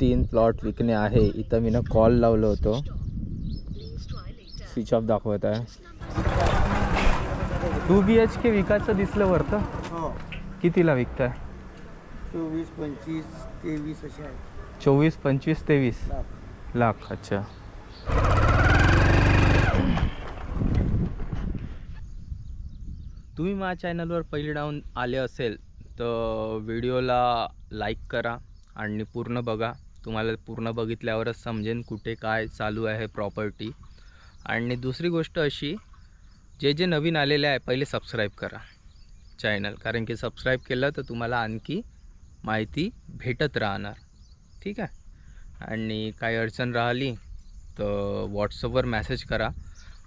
तीन प्लॉट विकणे आहे. इथं मी ना कॉल लावलो होतो. स्विच ऑफ दाखवत आहे. टू बी एच के विकायचं दिसलं वरतं? हो. कितीला विकताय? चोवीस पंचवीस तेवीस असे आहे. चोवीस पंचवीस तेवीस? लाख. लाख अच्छा. तुम्ही माझ्या चॅनलवर पहिले डाऊन आले असेल तर व्हिडिओला लाईक करा आणि पूर्ण बघा. तुम्हाला पूर्ण बघितल्यावरच समजेन कुठे काय चालू आहे प्रॉपर्टी आणि दुसरी गोष्ट अशी जे जे नवीन आलेले आहे पहिले सबस्क्राईब करा चॅनल कारण की सबस्क्राईब केलं तर तुम्हाला आणखी माहिती भेटत राहणार. ठीक आहे? आणि काही अडचण राहिली तर व्हॉट्सअपवर मॅसेज करा.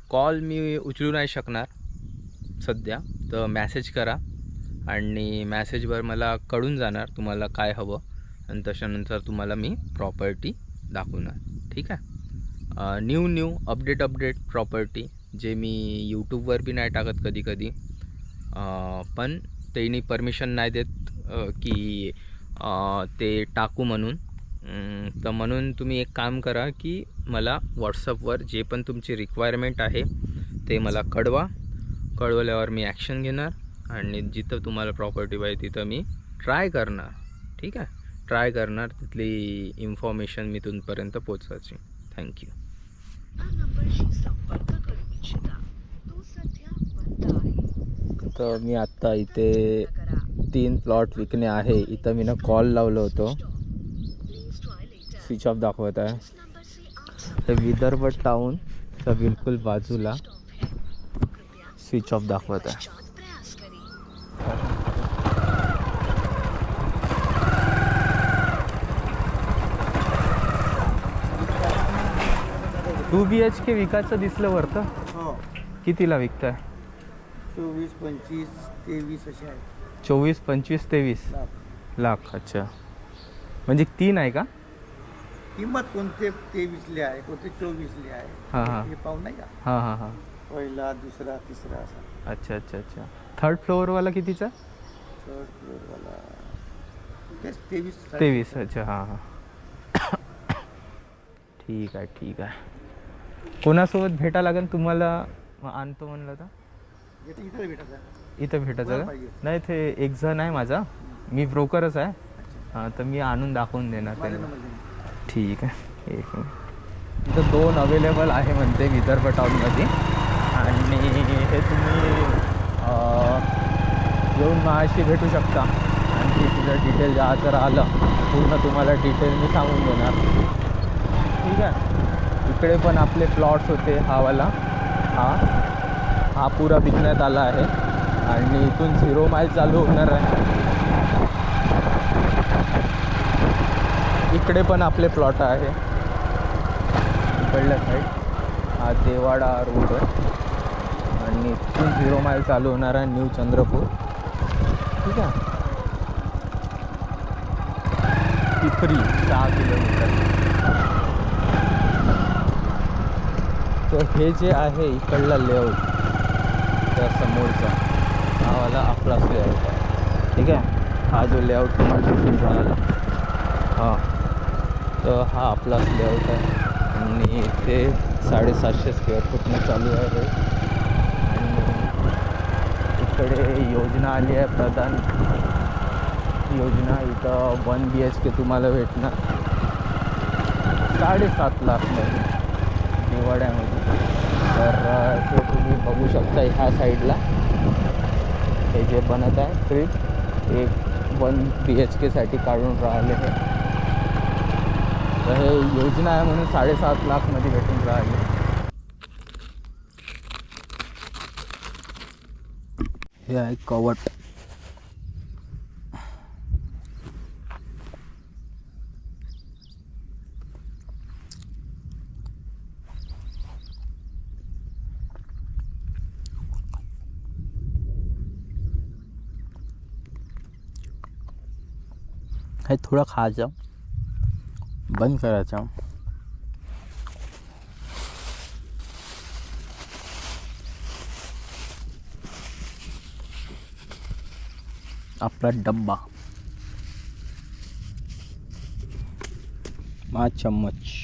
कॉल मी उचलू नाही शकणार सध्या तर मॅसेज करा. आणि मॅसेजवर मला कळून जाणार तुम्हाला काय हवं. आणि त्याच्यानंतर तुम्हाला मी प्रॉपर्टी दाखवणार. ठीक आहे? New new update update property जे मी यूट्यूबवर बी नाही टाकत कधी कधी पण त्यांनी परमिशन नाही देत की ते टाकू म्हणून. तर म्हणून तुम्ही एक काम करा की मला व्हॉट्सअपवर जे पण तुमची रिक्वायरमेंट आहे ते मला कळवा. कळवल्यावर मी ॲक्शन घेणार आणि जिथं तुम्हाला प्रॉपर्टी पाहिजे तिथं मी ट्राय करणार. ठीक आहे? ट्राय करणार तिथली इन्फॉर्मेशन मी तुमपर्यंत पोचवायची थँक्यू या नंबरशी संपर्क करू इच्छिता. तो सध्या बंद आहे. तर मी आत्ता इथे तीन प्लॉट विकणे आहे. इथं मी ना कॉल लावलो होतो. स्विच ऑफ दाखवत आहे. हे विदर्भ टाऊनच्या बिलकुल बाजूला स्विच ऑफ दाखवत आहे. टू बी एच के विकायचं दिसलं वरतं? हो. कितीला विकताय? चोवीस पंचवीस तेवीस असे आहे. चोवीस पंचवीस तेवीस? लाख. अच्छा. म्हणजे तीन आहे का? किंमत कोणते? तेवीसले आहे कोणते चोवीसले आहे. हां हां. हे पाहू नाही का? हां हां हां. पहिला दुसरा तिसरा असा. अच्छा अच्छा अच्छा. थर्ड फ्लोअरवाला कितीचा? थर्ड फ्लोअरवाला तेच तेवीस. तेवीस अच्छा हां हां. ठीक आहे ठीक आहे. कोणासोबत भेटा लागेल तुम्हाला? आणतो म्हणलं तर. इथे भेटायचं का? नाही ते एक जण आहे माझा. मी ब्रोकरच आहे. हां तर मी आणून दाखवून देणार त्यांना. ठीक आहे. एक मिनिट. इथं दोन अवेलेबल आहे म्हणते विदर्भ टाऊनमध्ये आणि हे तुम्ही येऊन माझ्याशी भेटू शकता. आणखी तुझं डिटेल जा जर आलं पूर्ण तुम्हाला डिटेल मी सांगून देणार. ठीक आहे? इकडे पण आपले प्लॉट्स होते हावाला हा. हा पुरा विकण्यात आला आहे. आणि इथून झिरो माईल चालू होणार आहे. इकडे पण आपले प्लॉट आहे. इकडल्या साईड हा देवाडा रोड आहे. आणि इथून झिरो माईल चालू होणार आहे न्यू चंद्रपूर. ठीक आहे. पिपरी सहा किलोमीटर. तर हे जे आहे इकडला लेआउट त्या समोरचा हावाला आपलाच लेआउट आहे ठीक आहे? हा जो लेआउट तुम्हाला दिसून राहिला हां. तर हा आपलाच लेआउट आहे. आणि इथे साडेसातशे स्क्वेअर फूटनं चालू आहे. आणि इकडे योजना आली आहे प्रधान. योजना इथं वन बी एच के तुम्हाला भेटणार. साडेसात नाही निवाड्यामध्ये तर ते तुम्ही बघू शकता ह्या साईडला. हे जे बनत आहे फ्रीज एक वन बी एच केसाठी काढून राहिले हे. तर हे योजना आहे म्हणून साडेसात लाखमध्ये भेटून राहिले. हे आहे कवट. है थोड़ा खा जाओ बंद करा जाओ अपना डब्बा। पाँच चम्मच।